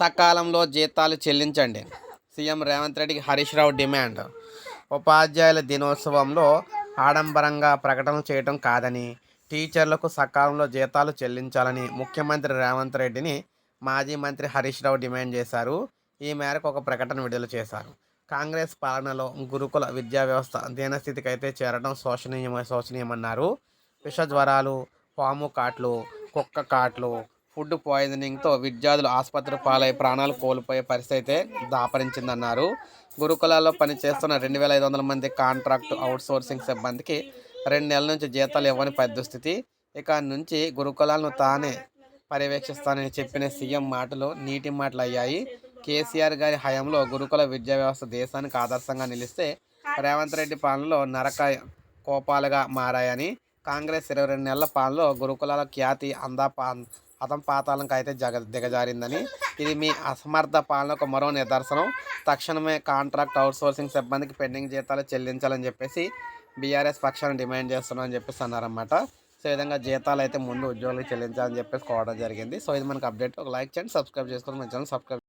సకాలంలో జీతాలు చెల్లించండి. సీఎం రేవంత్ రెడ్డికి హరీష్ రావు డిమాండ్. ఉపాధ్యాయుల దినోత్సవంలో ఆడంబరంగా ప్రకటనలు చేయటం కాదని టీచర్లకు సకాలంలో జీతాలు చెల్లించాలని ముఖ్యమంత్రి రేవంత్ రెడ్డిని మాజీ మంత్రి హరీష్ రావు డిమాండ్ చేశారు. ఈ మేరకు ఒక ప్రకటన విడుదల చేశారు. కాంగ్రెస్ పాలనలో గురుకుల విద్యా వ్యవస్థ దీనస్థితికి అయితే చేరడం శోచనీయమ శోచనీయమన్నారు విష జ్వరాలు పాము కాట్లు కుక్క కాట్లు ఫుడ్ పాయిజనింగ్తో విద్యార్థులు ఆసుపత్రి పాలై ప్రాణాలు కోల్పోయే పరిస్థితి అయితే దాపరించిందన్నారు. గురుకులాల్లో పనిచేస్తున్న రెండు వేల ఐదు వందల మంది కాంట్రాక్ట్ అవుట్సోర్సింగ్ సిబ్బందికి రెండు నెలల నుంచి జీతాలు ఇవ్వని పరిస్థితి. ఇక నుంచి గురుకులాలను తానే పర్యవేక్షిస్తానని చెప్పిన సీఎం మాటలు నీటి మాటలు అయ్యాయి కేసీఆర్ గారి హయాంలో గురుకుల విద్యా వ్యవస్థ దేశానికి ఆదర్శంగా నిలిస్తే రేవంత్ రెడ్డి పాలనలో నరక కోపాలుగా మారాయని కాంగ్రెస్ ఇరవై రెండు నెలల పాలనలో గురుకులాల ఖ్యాతి అందా అతను అతం పాతాళంకి అయితే జగ దిగజారిందని. ఇది మీ అసమర్థ పాలనకు మరో నిదర్శనం. తక్షణమే కాంట్రాక్ట్ అవుట్సోర్సింగ్ సిబ్బందికి పెండింగ్ జీతాలు చెల్లించాలని చెప్పేసి బీఆర్ఎస్ పక్షాన్ని డిమాండ్ చేస్తున్నామని చెప్పేసి అన్నారన్నమాట. సో విధంగా జీతాలు అయితే ముందు ఉద్యోగులకు చెల్లించాలని చెప్పేసి కోవడం జరిగింది. సో ఇది మనకు అప్డేట్. ఒక లైక్ చేయండి సబ్స్క్రైబ్ చేసుకోండి మన ఛానల్ సబ్స్క్రైబ్